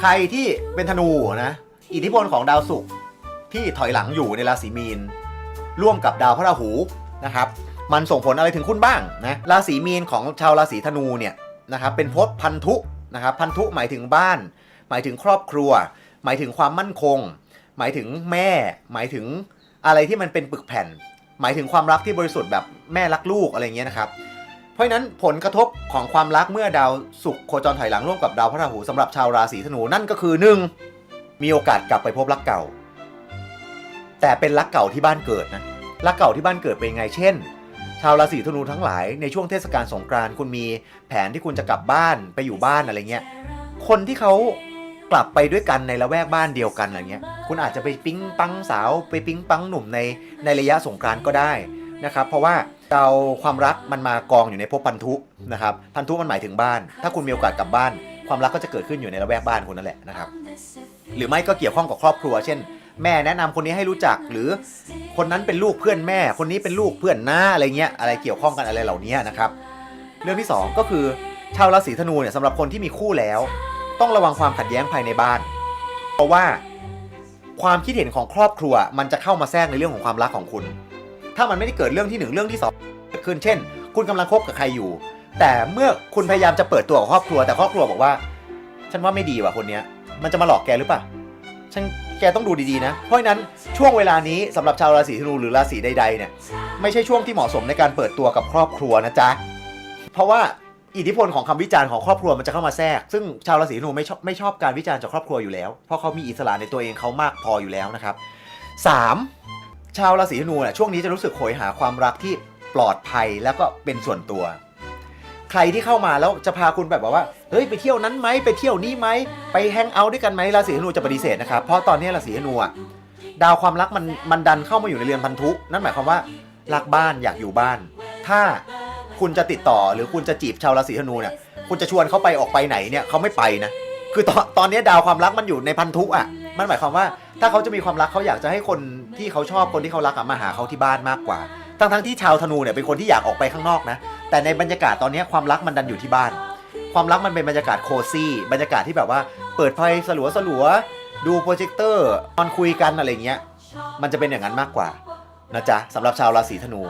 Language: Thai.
ใครที่เป็นธนูนะ อิทธิพลของดาวศุกร์ที่ถอยหลังอยู่ในราศีมีน ร่วมกับดาวพระราหูนะครับ มันส่งผลอะไรถึงคุณบ้างนะราศีมีนของชาวราศีธนูเนี่ยนะครับเป็นภพพันธุนะครับพันธุหมายถึงบ้าน หมายถึงครอบครัว หมายถึงความมั่นคง หมายถึงแม่ หมายถึงอะไรที่มันเป็นปึกแผ่น หมายถึงความรักที่บริสุทธิ์แบบแม่รักลูกอะไรเงี้ยนะครับ เพราะฉะนั้นผลกระทบของความรักเมื่อดาวศุกร์โคจรถอยหลังร่วมกับดาวพระราหูสำหรับชาวราศีธนูนั่นก็คือหนึ่งมีโอกาสกลับไปพบรักเก่า แต่เป็นรักเก่าที่บ้านเกิดนะรักเก่าที่บ้านเกิดเป็นไงเช่น ชาวราศีธนูทั้งหลายในช่วงเทศกาลสงกรานต์คุณมีแผนที่คุณจะกลับบ้านไปอยู่บ้านอะไรเงี้ยคนที่เขากลับไปด้วยกันในละแวกบ้านเดียวกันอะไรเงี้ย คุณอาจจะไปปิ๊งปังสาวไปปิ๊งปังหนุ่มในในระยะสงกรานต์ก็ได้ นะครับเพราะว่าดาวความรักมันมากองอยู่ในภพพันธุนะครับพันธุมันหมายถึงบ้าน ถ้าคุณมีโอกาสกลับบ้าน ความรักก็จะเกิดขึ้นอยู่ในละแวกบ้านคุณนั่นแหละนะครับหรือไม่ก็เกี่ยวข้องกับครอบครัว เช่น แม่แนะนำคนนี้ให้รู้จักหรือคนนั้นเป็นลูกเพื่อนแม่ คนนี้เป็นลูกเพื่อนหน้าอะไรเงี้ยอะไรเกี่ยวข้องกันอะไรเหล่านี้นะครับเรื่องที่สองก็คือชาวราศีธนูเนี่ยสำหรับคนที่มีคู่แล้ว ต้องระวังความขัดแย้งภายในบ้าน เพราะว่าความคิดเห็นของครอบครัวมันจะเข้ามาแทรกในเรื่องของความรักของคุณ ถ้ามันไม่ได้เกิดเรื่องที่หนึ่งเรื่องที่สองเกิดขึ้นเช่น คุณกำลังคบกับใครอยู่ แต่เมื่อคุณพยายามจะเปิดตัวกับครอบครัวแต่ครอบครัวบอกว่า ฉันว่าไม่ดีว่ะคนเนี้ย มันจะมาหลอกแกหรือเปล่าฉันแกต้องดูดีๆนะ เพราะนั้นช่วงเวลานี้สำหรับชาวราศีธนูหรือราศีใดๆเนี่ยไม่ใช่ช่วงที่เหมาะสมในการเปิดตัวกับครอบครัวนะจ๊ะเพราะว่าอิทธิพลของคำวิจารณ์ของครอบครัวมันจะเข้ามาแทรก ซึ่งชาวราศีธนูไม่ชอบไม่ชอบการวิจารณ์จากครอบครัวอยู่แล้ว เพราะเขามีอิสระในตัวเองเขามากพออยู่แล้วนะครับ 3. ชาวราศีธนูเนี่ยช่วงนี้จะรู้สึกโหยหาความรักที่ปลอดภัยแล้วก็เป็นส่วนตัว ใครที่เข้ามาแล้วจะพาคุณแบบว่าเฮ้ยไปเที่ยวนั้นไหมไปเที่ยวนี้ไหมไปแฮงเอาท์ด้วยกันไหมราศีธนูจะปฏิเสธนะครับเพราะตอนนี้ราศีธนูอะดาวความรักมันมันดันเข้ามาอยู่ในเรือนพันธุนั่นหมายความว่ารักบ้านอยากอยู่บ้าน ถ้าคุณจะติดต่อหรือคุณจะจีบชาวราศีธนูเนี่ยคุณจะชวนเขาไปออกไปไหนเนี่ยเขาไม่ไปนะคือตอนตอนนี้ดาวความรักมันอยู่ในพันธุอะ มันหมายความว่าถ้าเขาจะมีความรักเขาอยากจะให้คนที่เขาชอบคนที่เขารักอะมาหาเขาที่บ้านมากกว่า ทั้งทั้งที่ชาวธนูเนี่ยเป็นคนที่อยากออกไปข้างนอกนะ แต่ในบรรยากาศตอนนี้ความรักมันดันอยู่ที่บ้าน ความรักมันเป็นบรรยากาศโคซี่ บรรยากาศที่แบบว่าเปิดไฟสลัวสลัวดูโปรเจคเตอร์นอนคุยกันอะไรเงี้ย มันจะเป็นอย่างนั้นมากกว่านะจ๊ะสำหรับชาวราศีธนู